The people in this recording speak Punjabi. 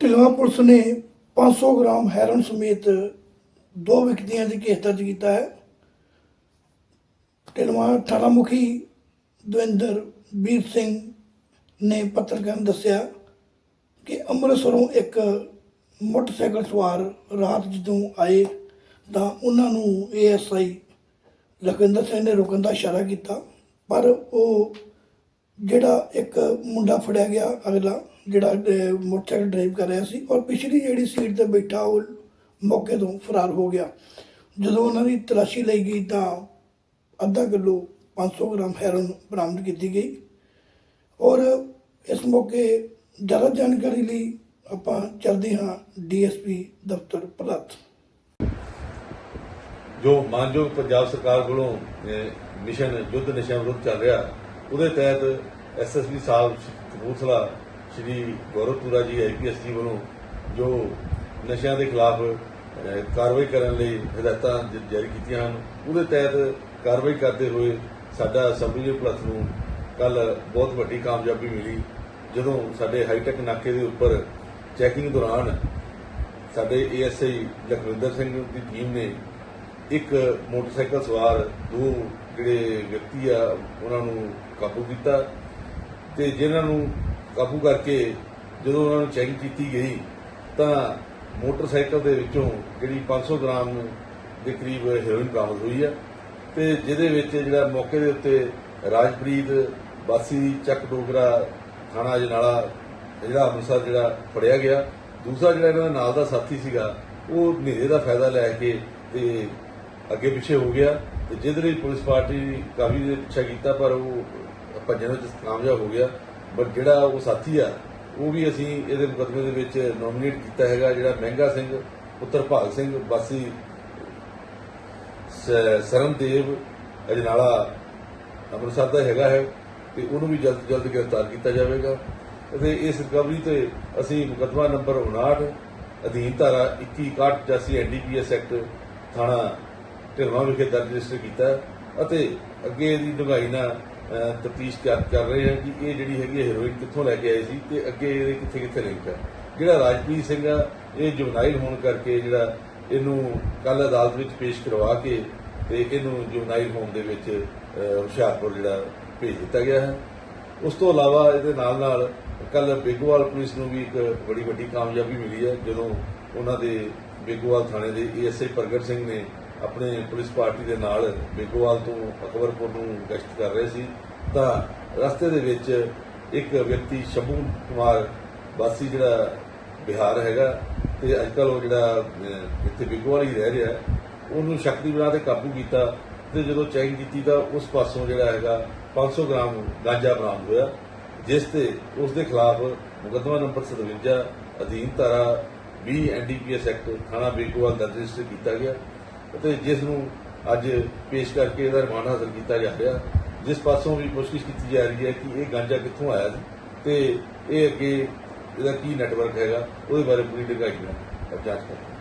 ਢਿਲਵਾ ਪੁਲਿਸ ਨੇ 500 ਗ੍ਰਾਮ ਹੈਰੋਨ ਸਮੇਤ ਦੋ ਵਿਅਕਤੀਆਂ ਦੀ ਕੇਸ ਦਰਜ ਕੀਤਾ ਹੈ। ਢਿਲਵਾ ਥਾਣਾ ਮੁਖੀ ਦਵਿੰਦਰ ਵੀਰ ਸਿੰਘ ਨੇ ਪੱਤਰਕਾਰ ਨੂੰ ਦੱਸਿਆ ਕਿ ਅੰਮ੍ਰਿਤਸਰੋਂ ਇੱਕ ਮੋਟਰਸਾਈਕਲ ਸਵਾਰ ਰਾਤ ਜਦੋਂ ਆਏ ਤਾਂ ਉਹਨਾਂ ਨੂੰ ਏਐਸਆਈ ਲਖਵਿੰਦਰ ਸਿੰਘ ਨੇ ਰੁਕਣ ਦਾ ਇਸ਼ਾਰਾ ਕੀਤਾ, ਪਰ ਉਹ ਜਿਹੜਾ ਇੱਕ ਮੁੰਡਾ ਫੜਿਆ ਗਿਆ ਅਗਲਾ, ਜਿਹੜਾ ਮੋਟਰਸਾਈਕਲ ਡਰਾਈਵ ਕਰ ਰਿਹਾ ਸੀ ਔਰ ਪਿਛਲੀ ਜਿਹੜੀ ਸੀਟ ਤੇ ਬੈਠਾ ਉਹ ਮੌਕੇ ਤੋਂ ਫਰਾਰ ਹੋ ਗਿਆ। ਜਦੋਂ ਉਹਨਾਂ ਦੀ ਤਲਾਸ਼ੀ ਲਈ ਗਈ ਤਾਂ ਅੱਧਾ ਕਿਲੋ 500 ਗ੍ਰਾਮ ਹੈਰੋਨ ਬਰਾਮਦ ਕੀਤੀ ਗਈ ਔਰ ਇਸ ਮੌਕੇ ਜ਼ਿਆਦਾ ਜਾਣਕਾਰੀ ਲਈ ਆਪਾਂ ਚੱਲਦੇ ਹਾਂ ਡੀਐਸਪੀ ਦਫ਼ਤਰ ਭਲੱਤ ਜੋ ਮਾਨਯੋਗ ਪੰਜਾਬ ਸਰਕਾਰ ਵੱਲੋਂ ਮਿਸ਼ਨ ਯੁੱਧ ਨਸ਼ਿਆਂ ਵਿਰੁੱਧ ਚੱਲ ਰਿਹਾ ਉਹਦੇ ਤਹਿਤ ਐਸਐਸਪੀ ਸਾਹਿਬ ਕਪੂਰਥਲਾ ਸ਼੍ਰੀ ਗੌਰਵਪੁਰਾ ਜੀ ਆਈਪੀਐਸ ਜੀ ਵੱਲੋਂ ਜੋ ਨਸ਼ਿਆਂ ਦੇ ਖਿਲਾਫ ਕਾਰਵਾਈ ਕਰਨ ਲਈ ਹਦਾਇਤਾਂ ਜਾਰੀ ਕੀਤੀਆਂ ਹਨ, ਉਹਦੇ ਤਹਿਤ ਕਾਰਵਾਈ ਕਰਦੇ ਹੋਏ ਸਾਡਾ ਸਬ ਡਿਵੀਜ਼ਨ ਪਲੱਸ ਨੂੰ ਕੱਲ ਬਹੁਤ ਵੱਡੀ ਕਾਮਯਾਬੀ ਮਿਲੀ। ਜਦੋਂ ਸਾਡੇ ਹਾਈਟੈਕ ਨਾਕੇ ਦੇ ਉੱਪਰ ਚੈਕਿੰਗ ਦੌਰਾਨ ਸਾਡੇ ਏਐਸਆਈ ਲਖਵਿੰਦਰ ਸਿੰਘ ਦੀ ਟੀਮ ਨੇ ਇੱਕ ਮੋਟਰਸਾਈਕਲ ਸਵਾਰ ਦੋ ਜਿਹੜੇ ਵਿਅਕਤੀ ਆ, ਉਹਨਾਂ ਨੂੰ ਕਾਬੂ ਕੀਤਾ ਤੇ ਜਿਨ੍ਹਾਂ ਨੂੰ ਕਾਬੂ ਕਰਕੇ ਜਦੋਂ ਉਹਨਾਂ ਨੂੰ ਚੈਕਿੰਗ ਕੀਤੀ ਗਈ, ਤਾਂ ਮੋਟਰਸਾਈਕਲ ਦੇ ਵਿੱਚੋਂ ਜਿਹੜੀ 500 ਗ੍ਰਾਮ ਦੇ ਕਰੀਬ ਹੈਰੋਇਨ ਬਰਾਮਦ ਹੋਈ ਆ ਤੇ ਜਿਹਦੇ ਵਿੱਚ ਜਿਹੜਾ ਮੌਕੇ ਦੇ ਉੱਤੇ ਰਾਜਪ੍ਰੀਤ ਬਾਸੀ ਚੱਕ ਡੋਗਰਾ ਥਾਣਾ ਅਜਨਾਲਾ, ਜਿਹੜਾ ਅੰਮ੍ਰਿਤਸਰ ਜਿਹੜਾ ਫੜਿਆ ਗਿਆ। ਦੂਸਰਾ ਜਿਹੜਾ ਇਹਨਾਂ ਦਾ ਨਾਲ ਦਾ ਸਾਥੀ ਸੀਗਾ, ਉਹ ਹਨੇਰੇ ਦਾ ਫਾਇਦਾ ਲੈ ਕੇ ਤੇ ਅੱਗੇ ਪਿੱਛੇ ਹੋ ਗਿਆ ਤੇ ਜਿਹਦੇ ਲਈ ਪੁਲਿਸ ਪਾਰਟੀ ਕਾਫੀ ਦੇ ਪਿੱਛਾ ਕੀਤਾ, ਪਰ ਉਹ ਭੱਜਣ ਵਿੱਚ ਕਾਮਯਾਬ ਹੋ ਗਿਆ ਬਟ ਜਿਹੜਾ ਉਹ ਸਾਥੀ ਆ, ਉਹ ਵੀ ਅਸੀਂ ਇਹਦੇ ਮੁਕੱਦਮੇ ਦੇ ਵਿੱਚ ਨੋਮੀਨੇਟ ਕੀਤਾ ਹੈਗਾ, ਜਿਹੜਾ ਮਹਿੰਗਾ ਸਿੰਘ, ਪੁੱਤਰ ਭਾਗ ਸਿੰਘ, ਵਾਸੀ ਸ- ਸਰਨਦੇਵ ਅਜਨਾਲਾ ਅੰਮ੍ਰਿਤਸਰ ਦਾ ਹੈਗਾ ਹੈ, ਤੇ ਉਹਨੂੰ ਵੀ ਜਲਦ ਤੋਂ ਜਲਦ ਗ੍ਰਿਫਤਾਰ ਕੀਤਾ ਜਾਵੇਗਾ। ਅਤੇ ਇਸ ਰਿਕਵਰੀ ਤੇ ਅਸੀਂ ਮੁਕੱਦਮਾ ਨੰਬਰ 59 ਅਧੀਨ ਧਾਰਾ 2161 ਐਨਡੀਪੀਐਸ ਐਕਟ ਥਾਣਾ ਢਿਲਵਾਂ ਵਿਖੇ ਦਰਜ ਰਜਿਸਟਰ ਕੀਤਾ ਅਤੇ ਅੱਗੇ ਇਹਦੀ ਡੂੰਘਾਈ ਨਾਲ ਤਫਤੀਸ਼ ਕਰ ਰਹੇ ਹਾਂ ਕਿ ਇਹ ਜਿਹੜੀ ਹੈਗੀ ਹੈਰੋਇਨ ਕਿੱਥੋਂ ਲੈ ਕੇ ਆਏ ਸੀ ਤੇ ਅੱਗੇ ਇਹਦੇ ਕਿੱਥੇ ਕਿੱਥੇ ਲਿੰਕ ਹੈ। ਜਿਹੜਾ ਰਾਜਪ੍ਰੀਤ ਸਿੰਘ ਆ, ਇਹ ਜੁਵਨਾਈਲ ਹੋਣ ਕਰਕੇ ਜਿਹੜਾ ਇਹਨੂੰ ਕੱਲ ਅਦਾਲਤ ਵਿੱਚ ਪੇਸ਼ ਕਰਵਾ ਕੇ ਤੇ ਇਹਨੂੰ ਜੁਵਨਾਈਲ ਹੋਣ ਦੇ ਵਿੱਚ ਹੁਸ਼ਿਆਰਪੁਰ ਜਿਹੜਾ ਭੇਜ ਦਿੱਤਾ ਗਿਆ ਹੈ। ਉਸ ਤੋਂ ਇਲਾਵਾ ਇਹਦੇ ਨਾਲ ਨਾਲ ਕੱਲ ਬੇਗੋਵਾਲ ਪੁਲਿਸ ਨੂੰ ਵੀ ਇੱਕ ਬੜੀ ਵੱਡੀ ਕਾਮਯਾਬੀ ਮਿਲੀ ਹੈ, ਜਦੋਂ ਉਹਨਾਂ ਦੇ ਬੇਗੋਵਾਲ ਥਾਣੇ ਦੇ ਏਐਸਆਈ ਪ੍ਰਗਟ ਸਿੰਘ ਨੇ ਆਪਣੇ ਪੁਲਿਸ ਪਾਰਟੀ ਦੇ ਨਾਲ ਬੇਗੋਵਾਲ ਤੋਂ ਅਕਬਰਪੁਰ ਨੂੰ ਗਸ਼ਤ ਕਰ ਰਹੇ ਸੀ, ਤਾਂ ਰਸਤੇ ਦੇ ਵਿੱਚ ਇੱਕ ਵਿਅਕਤੀ ਸ਼ੰਭੂ ਕੁਮਾਰ ਵਾਸੀ ਜਿਹੜਾ ਬਿਹਾਰ ਹੈਗਾ ਤੇ ਅੱਜਕੱਲ ਉਹ ਜਿਹੜਾ ਇੱਥੇ ਬੇਗੋਵਾਲ ਹੀ ਰਹਿ ਰਿਹਾ, ਉਹਨੂੰ ਸ਼ਕਤੀ ਬਣਾ ਬਿਨਾਂ ਤੇ ਕਾਬੂ ਕੀਤਾ ਤੇ ਜਦੋਂ ਚੈਕਿੰਗ ਕੀਤੀ ਤਾਂ ਉਸ ਪਾਸੋਂ ਜਿਹੜਾ ਹੈਗਾ 500 ਗ੍ਰਾਮ ਗਾਂਜਾ ਬਰਾਮਦ ਹੋਇਆ, ਜਿਸ ਤੇ ਉਸ ਦੇ ਖਿਲਾਫ ਮੁਕੱਦਮਾ ਨੰਬਰ 57 ਅਧੀਨ ਧਾਰਾ 20 ਐਨਡੀਪੀਐਸ ਐਕਟ ਥਾਣਾ ਬੇਗੋਵਾਲ ਦਰਜ ਰਜਿਸਟਰ ਕੀਤਾ ਗਿਆ। ਅਤੇ ਜਿਸ ਨੂੰ ਅੱਜ ਪੇਸ਼ ਕਰਕੇ ਇਹਦਾ ਰਿਮਾਂਡ ਹਾਸਲ ਕੀਤਾ ਜਾ ਰਿਹਾ, ਜਿਸ ਪਾਸੋਂ ਵੀ ਪੁੱਛਗਿੱਛ ਕੀਤੀ ਜਾ ਰਹੀ ਹੈ ਕਿ ਇਹ ਗਾਂਜਾ ਕਿੱਥੋਂ ਆਇਆ ਸੀ ਤੇ ਇਹ ਅੱਗੇ ਇਹਦਾ ਕੀ ਨੈਟਵਰਕ ਹੈਗਾ, ਉਹਦੇ ਬਾਰੇ ਪੂਰੀ ਡੂੰਘਾਈ ਨਾਲ ਜਾਂਚ ਕਰ